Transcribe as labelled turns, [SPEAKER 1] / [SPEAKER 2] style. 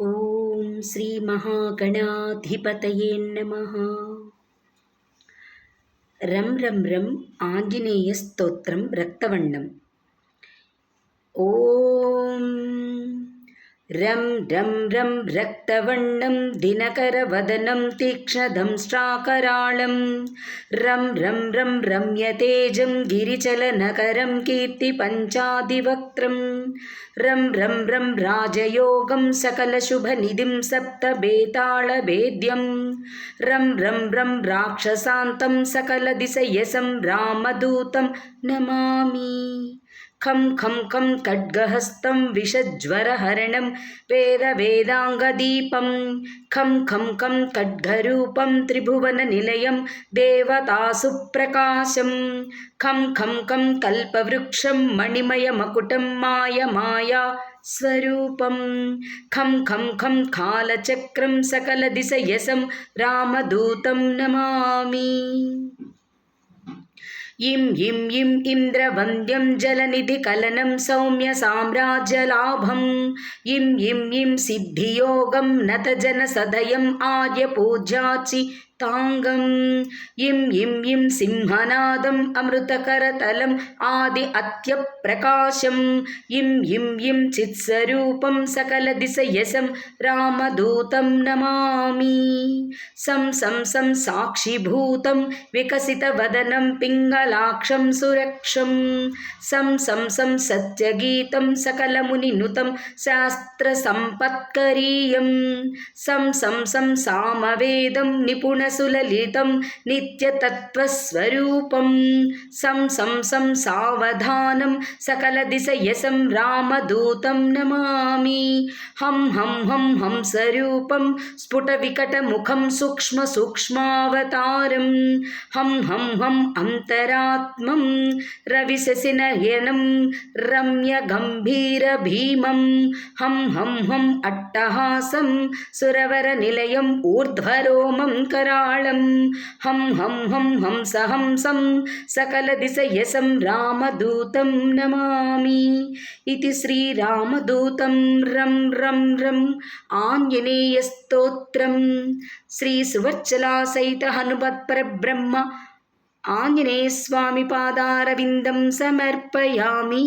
[SPEAKER 1] ॐ श्रीमहागणाधिपतये नमः। रं रं रम् आञ्जनेयस्तोत्रं रक्तवर्णम् ॐ रं रं रं रक्तवर्णं दिनकरवदनं तीक्ष्णदं स्ट्राकराळं रं रं रं रम्यतेजं गिरिचलनकरं कीर्तिपञ्चाधिवक्त्रं रं रं रं राजयोगं सकलशुभनिधिं सप्तबेताळवेद्यं रं रं रं राक्षसान्तं सकलदिशयसं रामदूतं नमामि। खं खं खं खड्गहस्तं विषज्वरहरणं वेदवेदाङ्गदीपं खं खं खं खड्गरूपं त्रिभुवननिलयं देवतासु प्रकाशं खं खं खं कल्पवृक्षं मणिमयमकुटं मायमाया स्वरूपं। खं खं खं कालचक्रं सकलदिशयसं रामदूतं नमामि इं इं इं इन्द्रवन्द्यं जलनिधिकलनं सौम्यसाम्राज्यलाभम् इं इं इं सिद्धियोगं नतजनसदयम् தாங்கம் இம் இம் இம் சிம்மநாதம் அமிர்தகரதலம் ஆதி அத்திய பிரகாசம் இம் இம் இம் சித்ஸ்வரூபம் சகல திசயசம் ராமதூதம் நமாமி சம் சம் சம் சாட்சிபூதம் விகசித வதனம் பிங்களாட்சம் சுரக்ஷம் சம் சம் சம் சத்யகீதம் சகல முனிநுதம் சாஸ்திர சம்பத்கரீயம் சம் சம் சம் சாமவேதம் நிபுண సులలితం నిత్యతత్వస్వరూపం సం సం సం సావధానం సకలదిశయసం రామదూతం నమామి హం హం హం హం స్వరూపం స్ఫుటవికటముఖం సూక్ష్మసూక్ష్మావతారం హం హం హం అంతరాత్మం రవిశశినయనం రమ్యగంభీరభీమం హం హం హం అట్టహాసం సురవరనిలయం ఊర్ధ్వరోమం కరా తాళం హం హం హం హంసహంసం సకలదిశయసం రామదూతం నమామి. ఇది శ్రీరామదూతం రం రం రం. ఆంజనేయస్తోత్రం శ్రీ సువర్చలా సహిత హనుమత్పరబ్రహ్మ ఆంజనేయస్వామి పాదారవిందం సమర్పయామి.